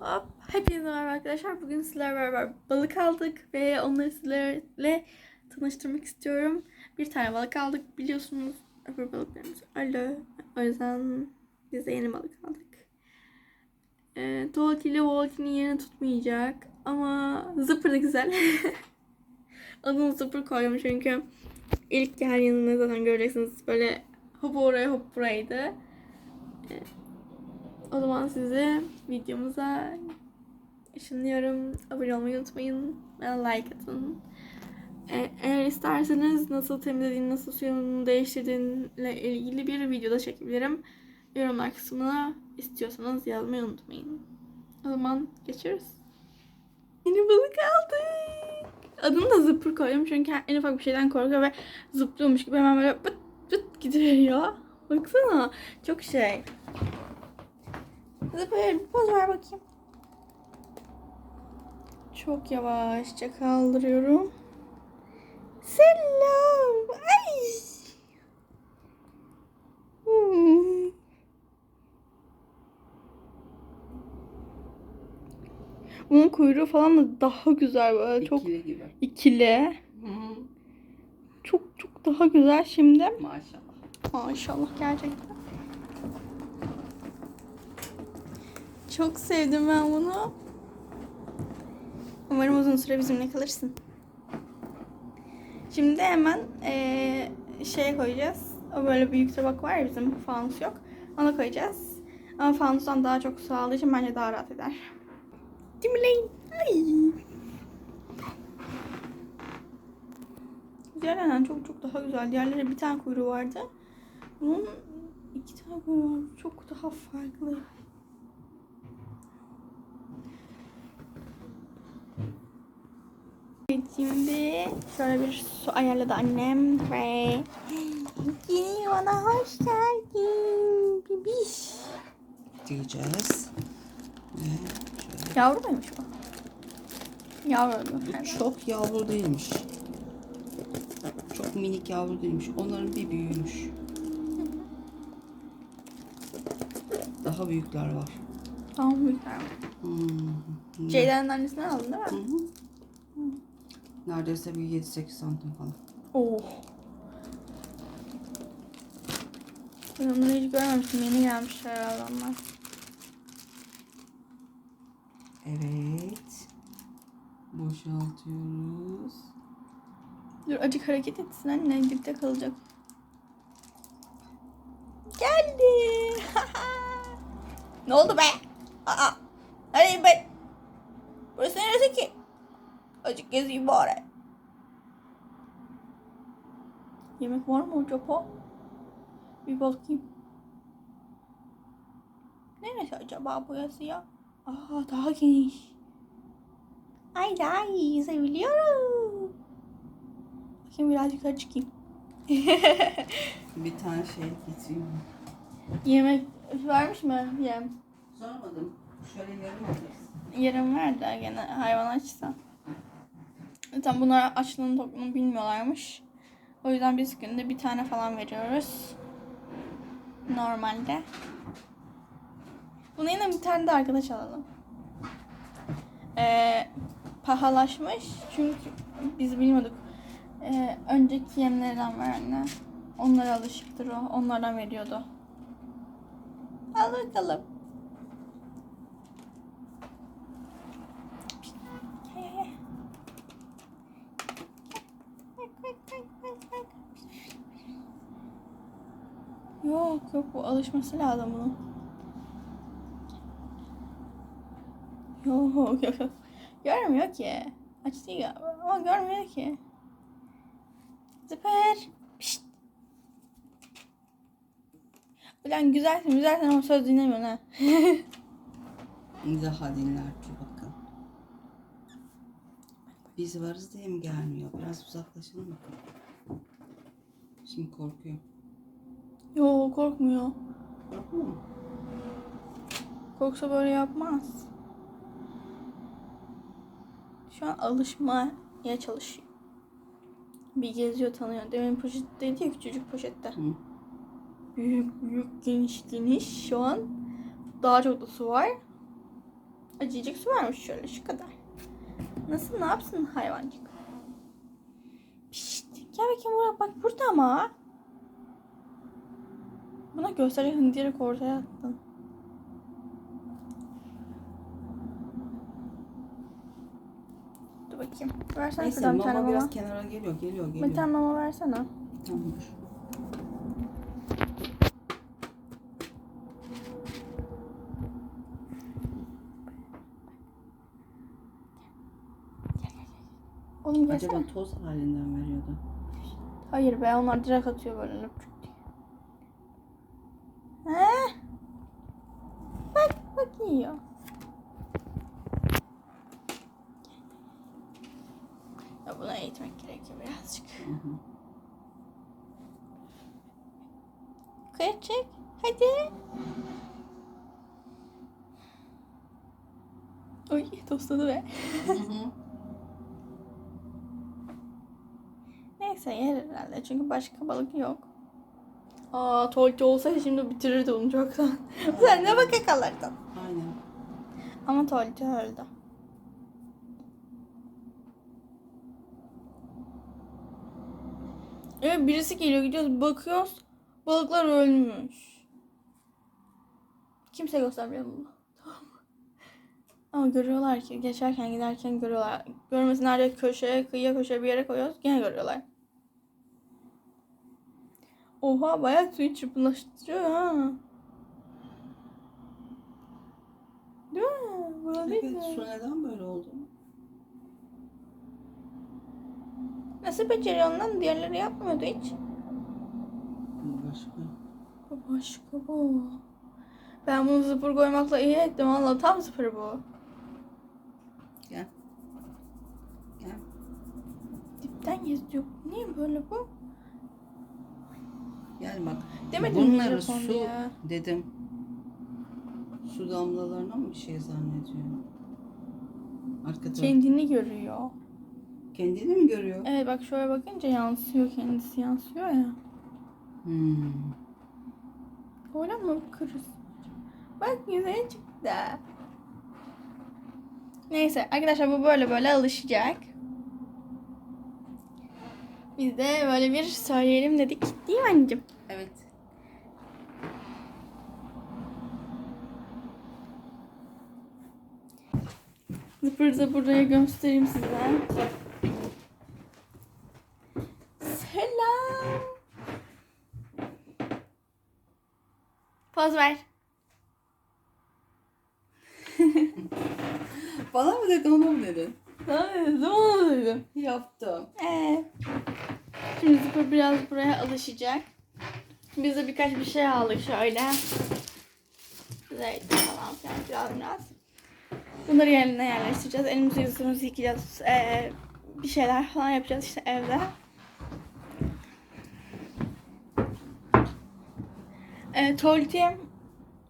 Hop. Hepinize merhaba arkadaşlar. Bugün sizlerle beraber balık aldık ve onları sizlerle tanıştırmak istiyorum. Bir tane balık aldık. Biliyorsunuz öbür balıklarımız öyle. O yüzden biz de yeni balık aldık. Ee, Dolki ile Volki'nin yerini tutmayacak. Ama zıpır da güzel. Adını zıpır koydum çünkü ilk geldiğinde zaten göreceksiniz böyle hop oraya hop buraydı. Ee, o zaman sizi videomuza ışınlıyorum. Abone olmayı unutmayın. Ve like atın. E- eğer isterseniz nasıl temizlediğini, nasıl suyunu değiştirdiğinle ilgili bir videoda çekebilirim. Yorumlar kısmına istiyorsanız yazmayı unutmayın. O zaman geçiyoruz. Yeni balık aldık. Adını da zıpır koydum çünkü en ufak bir şeyden korkuyor ve zıplıyormuş gibi hemen böyle pıt pıt gidiveriyor. Baksana. Çok şey. Zıpır bir poz ver bakayım. Çok yavaşça kaldırıyorum. Selam. Ay. Hmm. Bunun kuyruğu falan da daha güzel böyle çok İkili gibi. ikili. Hı, Çok çok daha güzel şimdi. maşallah. Maşallah gerçekten. Çok sevdim ben bunu. Umarım uzun süre bizimle kalırsın. Şimdi hemen eee şey koyacağız. O böyle büyük tabak var ya bizim fanus yok. Ona koyacağız. Ama fanustan daha çok su aldığı için bence daha rahat eder. Değil mi lan? Ay. Diğerlerinden çok çok daha güzel. Diğerleri bir tane kuyruğu vardı. Bunun iki tane kuyruğu var. Çok daha farklı. Evet, Şimdi şöyle bir su ayarladı annem ve yeni bana hoş geldin bibiş. Diyeceğiz. Ve şöyle. Yavru muymuş bu? Yavru. Bu çok yavru değilmiş. Çok minik yavru değilmiş. Onların bir büyüğüymüş. Daha büyükler var. Tamam büyükler. Hmm. Ceyda'nın annesinden aldın değil Hı mi? hı. Neredeyse bir 7-8 santim falan. Oh. Ben onları hiç görmemiştim. Yeni gelmişler herhalde onlar. Evet. Boşaltıyoruz. Dur acık hareket etsin anne. Dipte kalacak. Geldi. ne oldu be? Aa. Nereye ben? Acık gezeyim bari. Yemek var mı acaba? Bir bakayım. Neresi acaba burası ya? Aa daha geniş. Ay daha iyi yüzebiliyorum. Bakayım biraz yukarı çıkayım. Bir tane şey getireyim. Yemek vermiş mi? Yem. Sormadım. Şöyle yarım alırız. Yarım ver de gene hayvan açsa. Zaten bunlar açlığını tokluğunu bilmiyorlarmış. O yüzden biz günde bir tane falan veriyoruz. Normalde. Buna yine bir tane de arkadaş alalım. Ee, pahalaşmış çünkü biz bilmiyorduk. Ee, önceki yemlerden var anne. Onlara alışıktır o. Onlardan veriyordu. Al bakalım. Yok yok bu alışması lazım bunun. Yok yok yok. Görmüyor ki. Aç değil ama görmüyor ki. Zıpır. Pişt. Ulan güzelsin güzelsin ama söz dinlemiyorsun ha. Daha dinler bakalım. Biz varız diye mi gelmiyor? Biraz uzaklaşalım bakalım. Şimdi korkuyor. Yok korkmuyor. Korkmuyor mu? Korksa böyle yapmaz. Şu an alışmaya çalışıyor. Bir geziyor tanıyor. Demin poşetteydi ya küçücük poşette. Hı. Büyük büyük geniş geniş şu an. Daha çok da su var. acıyacak su varmış şöyle şu kadar. Nasıl ne yapsın hayvancık? Pişt, gel bakayım buraya bak burada ama. Buna göstereceksin direkt ortaya attın. Dur bakayım. Versene Neyse şuradan bir tane mama biraz kenara geliyor geliyor geliyor. Bir tane mama versene. Tamam dur. Oğlum. Acaba toz halinden veriyordu. Hayır be onlar direkt atıyor böyle löpçük diye. He? Bak bak yiyor. Ya buna eğitmek gerekiyor birazcık. Hı hı. Yukarı çek. Hadi. Oy tosladı be. Hı hı. Neyse yer herhalde çünkü başka balık yok. Aa tolti olsaydı şimdi bitirirdi onu çoktan. Sen ne baka kalırdın. Aynen. Ama tolti öldü. Evet birisi geliyor gidiyoruz bakıyoruz balıklar ölmüş. Kimse göstermiyor bunu. Tamam? Ama görüyorlar ki geçerken giderken görüyorlar. Görmesinler diye köşeye kıyıya köşeye bir yere koyuyoruz gene görüyorlar. Oha bayağı suyu çırpınlaştırıyor ha. Değil mi? Burada değil Evet, mi? su neden böyle oldu? Nasıl beceriyor lan? Diğerleri yapmıyordu hiç. Başka. Başka bu. Ben bunu zıpır koymakla iyi ettim. Valla tam zıpır bu. Gel. Gel. Dipten geziyor. Niye böyle bu? Gel bak. Demedim Bunları su diye? dedim. Su damlalarına mı bir şey zannediyor? Arka taraf. Kendini görüyor. Kendini mi görüyor? Evet bak şöyle bakınca yansıyor. Kendisi yansıyor ya. Hmm. Öyle mi bakarız? Bak yüzeye çıktı. Neyse arkadaşlar bu böyle böyle alışacak. Biz de böyle bir söyleyelim dedik. Değil mi anneciğim? Evet. Zıpır zıpırı göstereyim size. Selam. Poz ver. Bana mı dedin ona mı dedin? Zaman dedim. Yaptım. Ee, şimdi Zıpır biraz buraya alışacak. Biz de birkaç bir şey aldık şöyle. Zeytin falan filan biraz biraz. Bunları yerine yerleştireceğiz. Elimizi yüzümüzü yıkayacağız. Ee, bir şeyler falan yapacağız işte evde. Ee, Tolti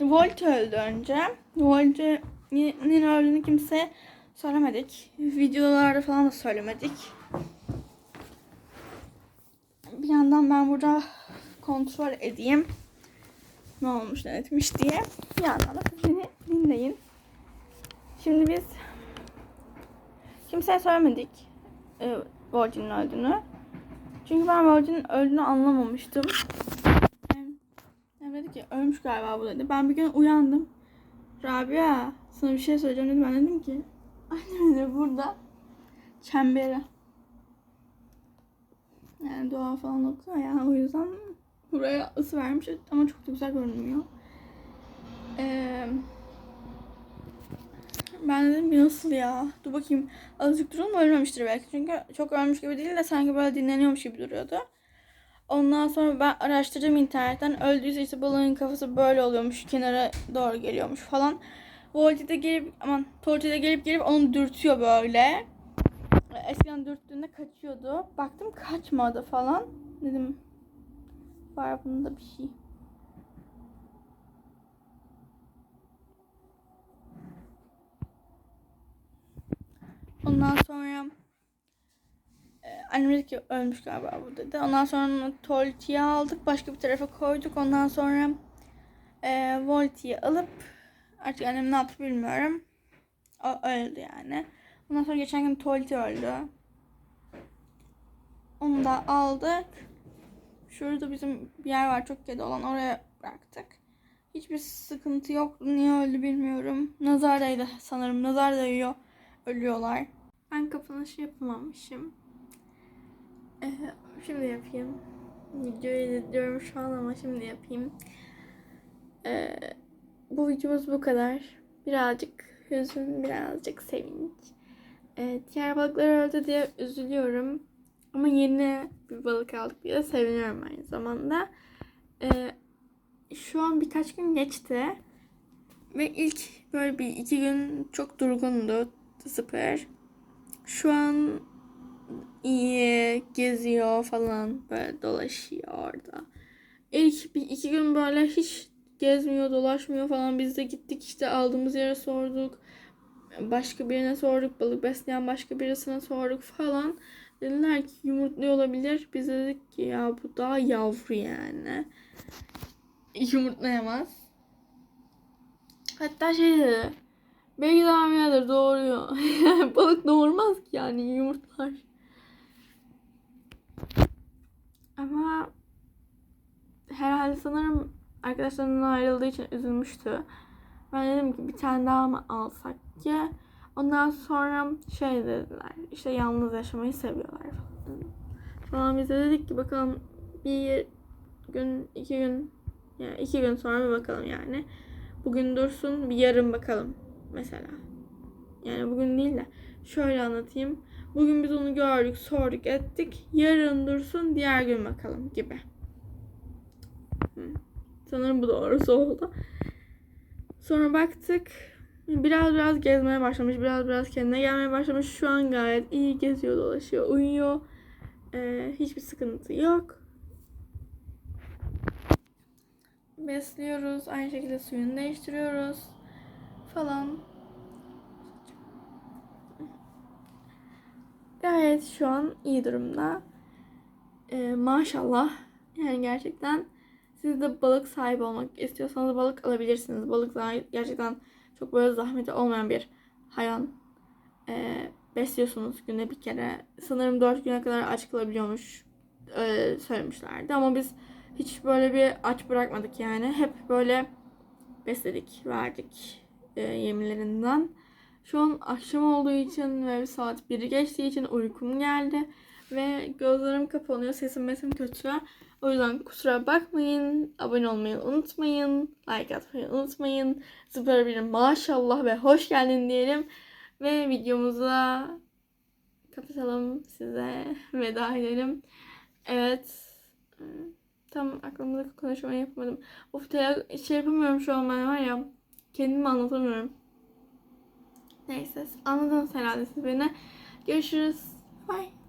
Volt öldü önce. Volt'nin öldüğünü kimse söylemedik. Videolarda falan da söylemedik. Bir yandan ben burada kontrol edeyim. Ne olmuş ne etmiş diye. Bir yandan da beni dinleyin. Şimdi biz kimseye söylemedik e, Volt'in öldüğünü. Çünkü ben Volt'in öldüğünü anlamamıştım. Em- Em dedi ki ölmüş galiba bu dedi. Ben bir gün uyandım. Rabia sana bir şey söyleyeceğim dedi. Ben dedim ki annem dedi burada çembere. Yani dua falan okuyor ya o yüzden buraya ısı vermiş ama çok da güzel görünmüyor. Ee, ben dedim ki nasıl ya? Dur bakayım. Azıcık duralım ölmemiştir belki. Çünkü çok ölmüş gibi değil de sanki böyle dinleniyormuş gibi duruyordu. Ondan sonra ben araştırdım internetten. Öldüyse işte balığın kafası böyle oluyormuş. Kenara doğru geliyormuş falan. Volti de gelip aman Torti de gelip gelip onu dürtüyor böyle. Eskiden dürttüğünde kaçıyordu. Baktım kaçmadı falan. Dedim var bunda bir şey. Ondan sonra annem dedi ki ölmüş galiba bu dedi. Ondan sonra onu Tolti'ye aldık. Başka bir tarafa koyduk. Ondan sonra e, Volti'yi alıp artık annem ne yaptı bilmiyorum. O öldü yani. Ondan sonra geçen gün tuvaleti öldü. Onu da aldık. Şurada bizim bir yer var çok kedi olan oraya bıraktık. Hiçbir sıkıntı yok. Niye öldü bilmiyorum. Nazar değdi sanırım. Nazar değiyor. Ölüyorlar. Ben kapanışı yapamamışım. Şimdi yapayım. Videoyu editliyorum şu an ama şimdi yapayım. Ee, bu videomuz bu kadar. Birazcık hüzün, birazcık sevinç. Ee, diğer balıklar öldü diye üzülüyorum. Ama yeni bir balık aldık diye seviniyorum aynı zamanda. Ee, şu an birkaç gün geçti. Ve ilk böyle bir iki gün çok durgundu Zıpır. Şu an iyi geziyor falan böyle dolaşıyor orada. İlk bir iki gün böyle hiç gezmiyor dolaşmıyor falan biz de gittik işte aldığımız yere sorduk. Başka birine sorduk balık besleyen başka birisine sorduk falan. Dediler ki yumurtluyor olabilir. Biz de dedik ki ya bu daha yavru yani. Yumurtlayamaz. Hatta şey dedi. Belki de hamiledir doğuruyor. Balık doğurmaz ki yani yumurtlar. Ama herhalde sanırım arkadaşlarından ayrıldığı için üzülmüştü. Ben dedim ki bir tane daha mı alsak ki? Ondan sonra şey dediler. işte yalnız yaşamayı seviyorlar falan. Falan biz de dedik ki bakalım bir gün, iki gün yani iki gün sonra bir bakalım yani. Bugün dursun bir yarın bakalım mesela. Yani bugün değil de şöyle anlatayım. Bugün biz onu gördük, sorduk, ettik. Yarın dursun, diğer gün bakalım gibi. Sanırım bu doğrusu oldu. Sonra baktık. Biraz biraz gezmeye başlamış. Biraz biraz kendine gelmeye başlamış. Şu an gayet iyi geziyor, dolaşıyor, uyuyor. Ee, hiçbir sıkıntı yok. Besliyoruz. Aynı şekilde suyunu değiştiriyoruz. Falan. Gayet şu an iyi durumda. Ee, maşallah. Yani gerçekten siz de balık sahibi olmak istiyorsanız balık alabilirsiniz. Balık gerçekten çok böyle zahmeti olmayan bir hayvan. Ee, besliyorsunuz günde bir kere. Sanırım 4 güne kadar aç kalabiliyormuş. Öyle söylemişlerdi ama biz hiç böyle bir aç bırakmadık yani. Hep böyle besledik, verdik e, yemlerinden. Şu an akşam olduğu için ve saat 1'i geçtiği için uykum geldi. Ve gözlerim kapanıyor. Sesim mesim kötü. O yüzden kusura bakmayın. Abone olmayı unutmayın. Like atmayı unutmayın. Süper bir maşallah ve hoş geldin diyelim. Ve videomuza kapatalım. Size veda edelim. Evet. Tam aklımda konuşmayı yapmadım. Of şey yapamıyorum şu an ben var ya. Kendimi anlatamıyorum. Neyse anladınız herhalde siz beni. Görüşürüz. Bye.